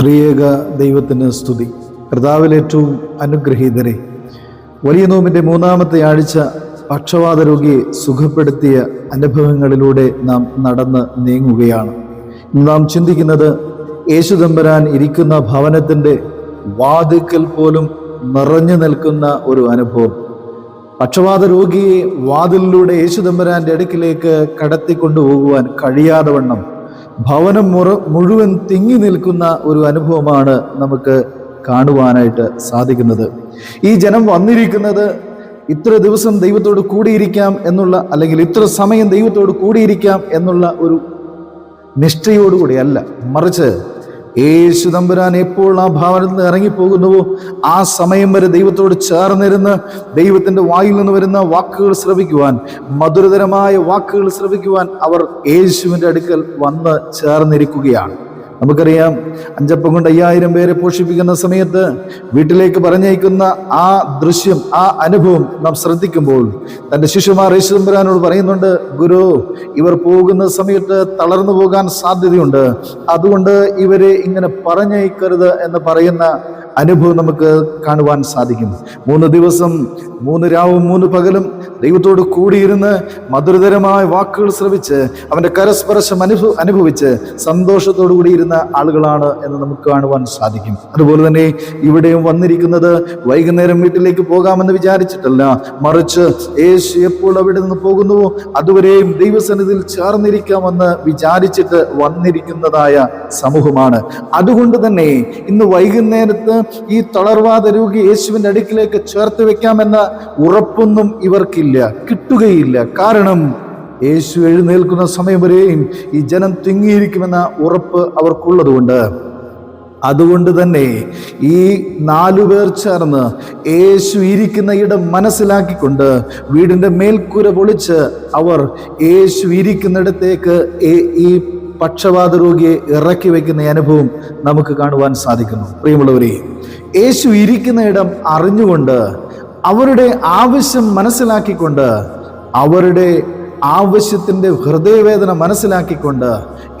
ത്രിയേക ദൈവത്തിന് സ്തുതി. കർത്താവിലേറ്റവും അനുഗ്രഹീതരെ വലിയ നോമിന്റെ മൂന്നാമത്തെ ആഴ്ച പക്ഷവാത രോഗിയെ സുഖപ്പെടുത്തിയ അനുഭവങ്ങളിലൂടെ നാം നടന്ന് നീങ്ങുകയാണ്. നാം ചിന്തിക്കുന്നത് യേശുദമ്പരാൻ ഇരിക്കുന്ന ഭവനത്തിന്റെ വാതിക്കൽ പോലും നിറഞ്ഞു നിൽക്കുന്ന ഒരു അനുഭവം. പക്ഷവാത രോഗിയെ വാതിലിലൂടെ യേശുദമ്പരാന്റെ അടുക്കിലേക്ക് കടത്തിക്കൊണ്ടുപോകുവാൻ കഴിയാതെ വണ്ണം ഭവനം മുറ മുഴുവൻ തിങ്ങി നിൽക്കുന്ന ഒരു അനുഭവമാണ് നമുക്ക് കാണുവാനായിട്ട് സാധിക്കുന്നത്. ഈ ജനം വന്നിരിക്കുന്നത് ഇത്ര ദിവസം ദൈവത്തോട് കൂടിയിരിക്കാം എന്നുള്ള അല്ലെങ്കിൽ ഇത്ര സമയം ദൈവത്തോട് കൂടിയിരിക്കാം എന്നുള്ള ഒരു നിഷ്ഠയോടുകൂടിയല്ല. മറിച്ച് യേശു തമ്പുരാൻ എപ്പോൾ ആ ഭാവനത്തിൽ നിന്ന് ഇറങ്ങിപ്പോകുന്നുവോ ആ സമയം വരെ ദൈവത്തോട് ചേർന്നിരുന്ന് ദൈവത്തിന്റെ വായിൽ നിന്ന് വരുന്ന വാക്കുകൾ ശ്രവിക്കുവാൻ മധുരതരമായ വാക്കുകൾ ശ്രവിക്കുവാൻ അവർ യേശുവിന്റെ അടുക്കൽ വന്ന് ചേർന്നിരിക്കുകയാണ്. നമുക്കറിയാം അഞ്ചപ്പം കൊണ്ട് അയ്യായിരം പേരെ പോഷിപ്പിക്കുന്ന സമയത്ത് വീട്ടിലേക്ക് പറഞ്ഞയക്കുന്ന ആ ദൃശ്യം ആ അനുഭവം നാം ശ്രദ്ധിക്കുമ്പോൾ തന്റെ ശിശുമാർ യേശുദമ്പുരാനോട് പറയുന്നുണ്ട് ഗുരു ഇവർ പോകുന്ന സമയത്ത് തളർന്നു പോകാൻ സാധ്യതയുണ്ട്. അതുകൊണ്ട് ഇവരെ ഇങ്ങനെ പറഞ്ഞയക്കരുത് എന്ന് പറയുന്ന അനുഭവം നമുക്ക് കാണുവാൻ സാധിക്കും. മൂന്ന് ദിവസം മൂന്ന് രാവും മൂന്ന് പകലും ദൈവത്തോട് കൂടിയിരുന്ന് മധുരതരമായ വാക്കുകൾ ശ്രവിച്ച് അവന്റെ കരസ്പർശം അനുഭവ അനുഭവിച്ച് സന്തോഷത്തോടു കൂടിയിരുന്ന ആളുകളാണ് എന്ന് നമുക്ക് കാണുവാൻ സാധിക്കും. അതുപോലെ തന്നെ ഇവിടെയും വന്നിരിക്കുന്നത് വൈകുന്നേരം വീട്ടിലേക്ക് പോകാമെന്ന് വിചാരിച്ചിട്ടല്ല മറിച്ച് യേശു എപ്പോൾ അവിടെ നിന്ന് പോകുന്നുവോ അതുവരെയും ദൈവസന്നിധിയിൽ ചേർന്നിരിക്കാമെന്ന് വിചാരിച്ചിട്ട് വന്നിരിക്കുന്നതായ സമൂഹമാണ്. അതുകൊണ്ട് തന്നെ ഇന്ന് വൈകുന്നേരത്ത് ഈ തളർവാദ രോഗി യേശുവിന്റെ അടുക്കിലേക്ക് ചേർത്ത് വെക്കാമെന്ന ഉറപ്പൊന്നും ഇവർക്കില്ല കിട്ടുകയില്ല. കാരണം യേശു എഴുന്നേൽക്കുന്ന സമയം വരെയും ഈ ജനം തിങ്ങിയിരിക്കുമെന്ന ഉറപ്പ് അവർക്കുള്ളതുകൊണ്ട്. അതുകൊണ്ട് തന്നെ ഈ നാലു പേർ ചേർന്ന് യേശു ഇരിക്കുന്ന ഇടം മനസ്സിലാക്കിക്കൊണ്ട് വീടിന്റെ മേൽക്കൂര പൊളിച്ച് അവർ യേശു ഇരിക്കുന്നിടത്തേക്ക് ഈ- പക്ഷപാത രോഗിയെ ഇറക്കി വയ്ക്കുന്ന അനുഭവം നമുക്ക് കാണുവാൻ സാധിക്കുന്നു. പ്രിയമുള്ളവരെ യേശു ഇരിക്കുന്ന ഇടം അറിഞ്ഞുകൊണ്ട് അവരുടെ ആവശ്യം മനസ്സിലാക്കിക്കൊണ്ട് അവരുടെ ആവശ്യത്തിന്റെ ഹൃദയവേദന മനസ്സിലാക്കിക്കൊണ്ട്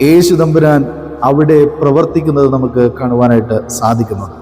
യേശു തമ്പുരാൻ അവിടെ പ്രവർത്തിക്കുന്നത് നമുക്ക് കാണുവാനായിട്ട് സാധിക്കുന്നുണ്ട്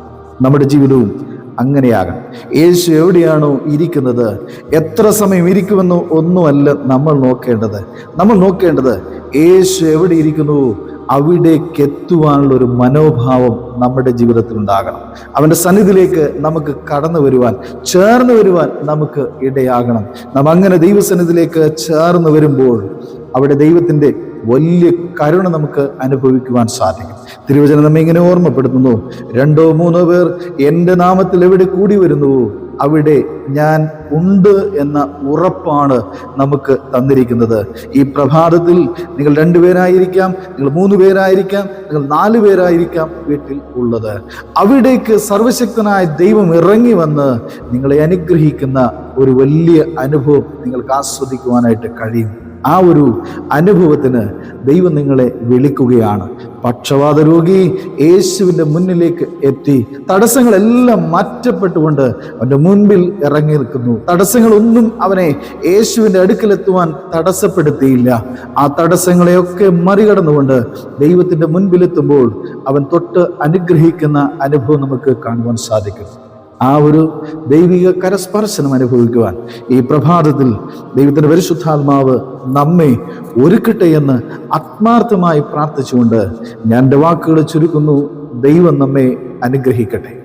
നമ്മുടെ ജീവിതവും അങ്ങനെയാകണം. യേശു എവിടെയാണോ ഇരിക്കുന്നത്? എത്ര സമയം ഇരിക്കുമെന്നോ ഒന്നുമല്ല നമ്മൾ നോക്കേണ്ടത്. നമ്മൾ നോക്കേണ്ടത് യേശു എവിടെ ഇരിക്കുന്നു? അവിടേക്ക് എത്തുവാനുള്ള ഒരു മനോഭാവം നമ്മുടെ ജീവിതത്തിൽ ഉണ്ടാകണം അവന്റെ സന്നിധിയിലേക്ക് നമുക്ക് കടന്നു വരുവാൻ ചേർന്ന് വരുവാൻ നമുക്ക് ഇടയാകണം. നാം അങ്ങനെ ദൈവസന്നിധിയിലേക്ക് ചേർന്ന് വരുമ്പോൾ അവിടെ ദൈവത്തിന്റെ വലിയ കരുണ നമുക്ക് അനുഭവിക്കുവാൻ സാധിക്കും. തിരുവചനം നമ്മെ ഇങ്ങനെ ഓർമ്മപ്പെടുത്തുന്നു. രണ്ടോ മൂന്നോ പേർ എന്റെ നാമത്തിൽ എവിടെ കൂടി വരുന്നുവോ അവിടെ ഞാൻ ഉണ്ട് എന്ന ഉറപ്പാണ് നമുക്ക് തന്നിരിക്കുന്നത്. ഈ പ്രഭാതത്തിൽ നിങ്ങൾ രണ്ടുപേരായിരിക്കാം നിങ്ങൾ മൂന്ന് പേരായിരിക്കാം നിങ്ങൾ നാല് പേരായിരിക്കാം വീട്ടിൽ ഉള്ളത്. അവിടേക്ക് സർവശക്തനായ ദൈവം ഇറങ്ങി വന്ന് നിങ്ങളെ അനുഗ്രഹിക്കുന്ന ഒരു വലിയ അനുഭവം നിങ്ങൾക്ക് ആസ്വദിക്കുവാനായിട്ട് കഴിയും. ആ ഒരു അനുഭവത്തിന് ദൈവം നിങ്ങളെ വിളിക്കുകയാണ്. പക്ഷവാത രോഗി യേശുവിന്റെ മുന്നിലേക്ക് എത്തി. തടസ്സങ്ങളെല്ലാം മാറ്റപ്പെട്ടുകൊണ്ട് അവന്റെ മുൻപിൽ ഇറങ്ങി നിൽക്കുന്നു. തടസ്സങ്ങളൊന്നും അവനെ യേശുവിന്റെ അടുക്കലെത്തുവാൻ തടസ്സപ്പെടുത്തിയില്ല. ആ തടസ്സങ്ങളെയൊക്കെ മറികടന്നുകൊണ്ട് ദൈവത്തിന്റെ മുൻപിലെത്തുമ്പോൾ അവൻ തൊട്ട് അനുഗ്രഹിക്കുന്ന അനുഭവം നമുക്ക് കാണുവാൻ സാധിക്കും. ആ ഒരു ദൈവിക കരസ്പർശനം അനുഭവിക്കുവാൻ ഈ പ്രഭാതത്തിൽ ദൈവത്തിന്റെ പരിശുദ്ധാത്മാവ് നമ്മെ ഒരുക്കട്ടെ എന്ന് ആത്മാർത്ഥമായി പ്രാർത്ഥിച്ചുകൊണ്ട് ഞാൻ എന്റെ വാക്കുകൾ ചുരുക്കുന്നു. ദൈവം നമ്മെ അനുഗ്രഹിക്കട്ടെ.